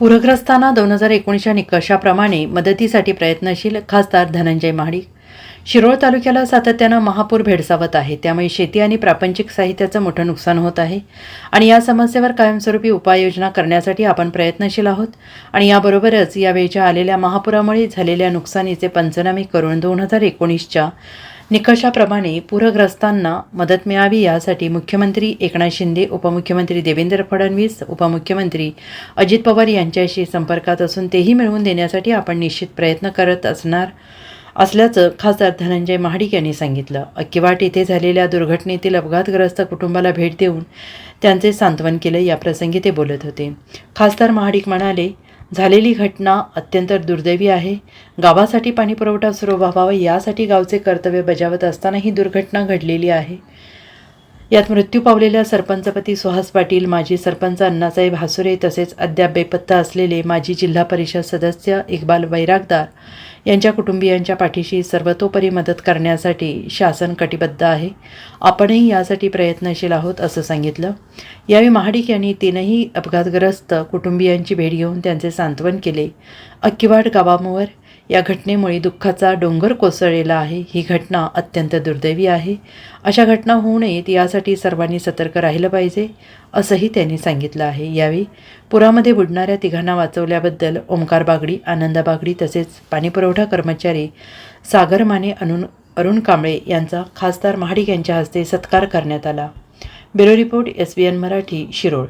पूरग्रस्तांना दोन हजार एकोणीसच्या निकषाप्रमाणे मदतीसाठी प्रयत्नशील खासदार धनंजय महाडिक. शिरोळ तालुक्याला सातत्यानं महापूर भेडसावत आहे. त्यामुळे शेती आणि प्रापंचिक साहित्याचं मोठं नुकसान होत आहे. आणि या समस्येवर कायमस्वरूपी उपाययोजना करण्यासाठी आपण प्रयत्नशील आहोत. आणि याबरोबरच यावेळच्या आलेल्या महापुरामुळे झालेल्या नुकसानीचे पंचनामे करून दोन हजार एकोणीसच्या निकषाप्रमाणे पूरग्रस्तांना मदत मिळावी यासाठी मुख्यमंत्री एकनाथ शिंदे उपमुख्यमंत्री देवेंद्र फडणवीस उपमुख्यमंत्री अजित पवार यांच्याशी संपर्कात असून तेही मिळवून देण्यासाठी आपण निश्चित प्रयत्न करत असणार असल्याचं खासदार धनंजय महाडिक यांनी सांगितलं. अक्कीवाट येथे झालेल्या दुर्घटनेतील अपघातग्रस्त कुटुंबाला भेट देऊन त्यांचे सांत्वन केलं याप्रसंगी ते बोलत होते. खासदार महाडिक म्हणाले झालेली घटना अत्यंत दुर्दैवी आहे. गावासाठी पाणीपुरवठा सुरू व्हावा यासाठी गावचे कर्तव्य बजावत असताना ही दुर्घटना घडलेली आहे. यात मृत्यू पावलेल्या सरपंचपती सुहास पाटील माजी सरपंच अण्णासाहेब हासुरे तसेच अद्याप बेपत्ता असलेले माजी जिल्हा परिषद सदस्य इक्बाल वैरागदार यांच्या कुटुंबियांच्या पाठीशी सर्वतोपरी मदत करण्यासाठी शासन कटिबद्ध आहे. आपणही यासाठी प्रयत्नशील आहोत असं सांगितलं. यावेळी महाडिक यांनी तीनही अपघातग्रस्त कुटुंबियांची भेट घेऊन त्यांचे सांत्वन केले. अक्कीवाड गावामवर या घटनेमुळे दुःखाचा डोंगर कोसळलेला आहे. ही घटना अत्यंत दुर्दैवी आहे. अशा घटना होऊ नयेत यासाठी सर्वांनी सतर्क राहिलं पाहिजे असंही त्यांनी सांगितलं आहे. यावेळी पुरामध्ये बुडणाऱ्या तिघांना वाचवल्याबद्दल ओमकार बागडी आनंदा बागडी तसेच पाणीपुरवठा कर्मचारी सागर माने अरुण अरुण कांबळे यांचा खासदार महाडिक यांच्या हस्ते सत्कार करण्यात आला. Bureau report S B N Marathi Shirol.